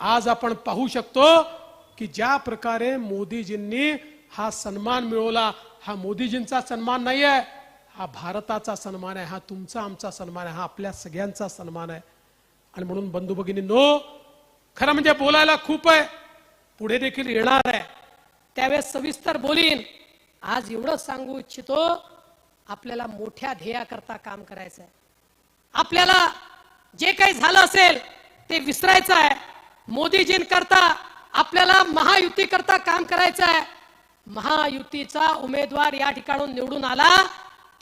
आज आपण पाहू शकतो की ज्या प्रकारे मोदीजींनी हा सन्मान मिळवला हा मोदीजींचा सन्मान नाही आहे हा भारताचा सन्मान आहे हा तुमचा आमचा सन्मान आहे हा आपल्या सगळ्यांचा सन्मान आहे. आणि म्हणून बंधू भगिनींनो खरं म्हणजे बोलायला खूप आहे पुढे देखील येणार आहे. त्यावेळेस सविस्तर बोलीन. आज एवढं सांगू इच्छितो आपल्याला मोठ्या ध्येयाकरता काम करायचं आहे आपल्याला जे काही झालं असेल ते विसरायचं आहे. मोदीजींकरता आपल्याला महायुती करता काम करायचं आहे महायुतीचा उमेदवार या ठिकाणून निवडून आला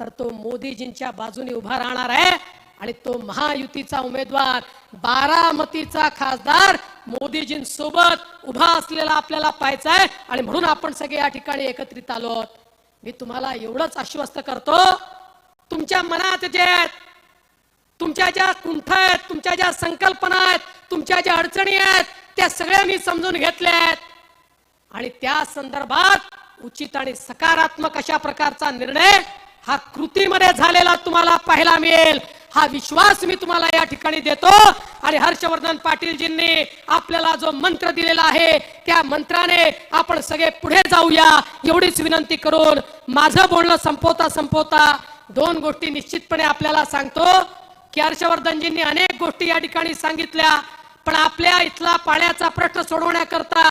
तर तो मोदीजींच्या बाजूने उभा राहणार आहे. आणि तो महायुतीचा उमेदवार बारामतीचा खासदार मोदीजींसोबत उभा असलेला आपल्याला पाहायचा आहे आणि म्हणून आपण सगळे या ठिकाणी एकत्रित आलो आहोत. मी तुम्हाला एवढंच आश्वस्त करतो तुमच्या मनात जे आहेत तुमच्या ज्या कुंठ आहेत तुमच्या ज्या संकल्पना आहेत तुमच्या ज्या अडचणी आहेत त्या सगळ्या मी समजून घेतल्या आहेत आणि त्या संदर्भात उचित आणि सकारात्मक अशा प्रकारचा निर्णय हा कृतीमध्ये झालेला तुम्हाला पाहायला मिळेल. हा विश्वास मी तुम्हाला या ठिकाणी देतो. आणि हर्षवर्धन पाटीलजींनी आपल्याला जो मंत्र दिलेला आहे त्या मंत्राने आपण सगळे पुढे जाऊया. एवढीच विनंती करून माझं बोलणं संपवता संपवता दोन गोष्टी निश्चितपणे आपल्याला सांगतो. की हर्षवर्धनजींनी अनेक गोष्टी या ठिकाणी सांगितल्या. पण आपल्या इथला पाण्याचा प्रश्न सोडवण्याकरता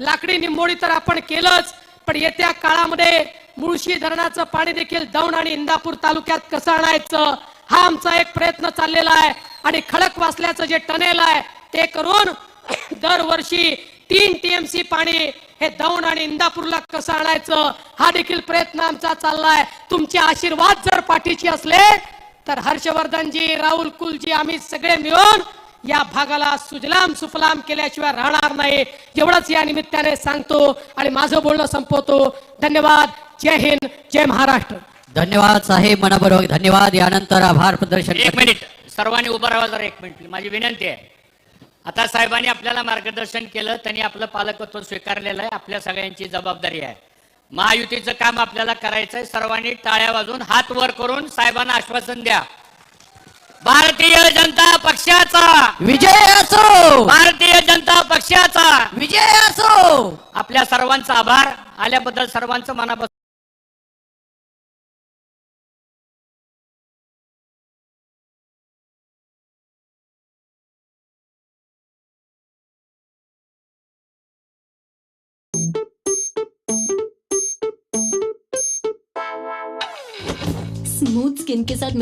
लाकडी निंबोळी तर आपण केलंच पण येत्या काळामध्ये मुळशी धरणाचं पाणी देखील दौंड आणि इंदापूर तालुक्यात कसं आणायचं हा आमचा एक प्रयत्न चाललेला आहे. आणि खडक वाचल्याचं जे टनेल आहे ते करून दरवर्षी तीन टीएमसी पाणी हे दौंड आणि इंदापूरला कसं आणायचं हा देखील प्रयत्न आमचा चाललाय तुमचे आशीर्वाद जर पाठीशी असले तर हर्षवर्धनजी राहुल कुलजी आम्ही सगळे मिळून या भागाला सुजलाम सुफलाम केल्याशिवाय राहणार नाही. एवढंच या निमित्ताने सांगतो आणि माझं बोलणं संपवतो. धन्यवाद. जय हिंद. जय महाराष्ट्र. धन्यवाद साहेब. मनापूर्वक धन्यवाद. यानंतर आभार प्रदर्शन एक. मिनिट. सर्वांनी उभं राहा जरा एक मिनिट. माझी विनंती आहे. आता साहेबांनी आपल्याला मार्गदर्शन केलं. त्यांनी आपलं पालकत्व स्वीकारलेलं आहे. आपल्या सगळ्यांची जबाबदारी आहे. महायुतीचं काम आपल्याला करायचंय. सर्वांनी टाळ्या वाजून हात वर करून साहेबांना आश्वासन द्या. भारतीय जनता पक्षाचा. विजय असो. भारतीय जनता पक्षाचा. विजय असो. आपल्या सर्वांचा आभार. आल्याबद्दल सर्वांचं मनापासून स्मूथ स्किन के साथ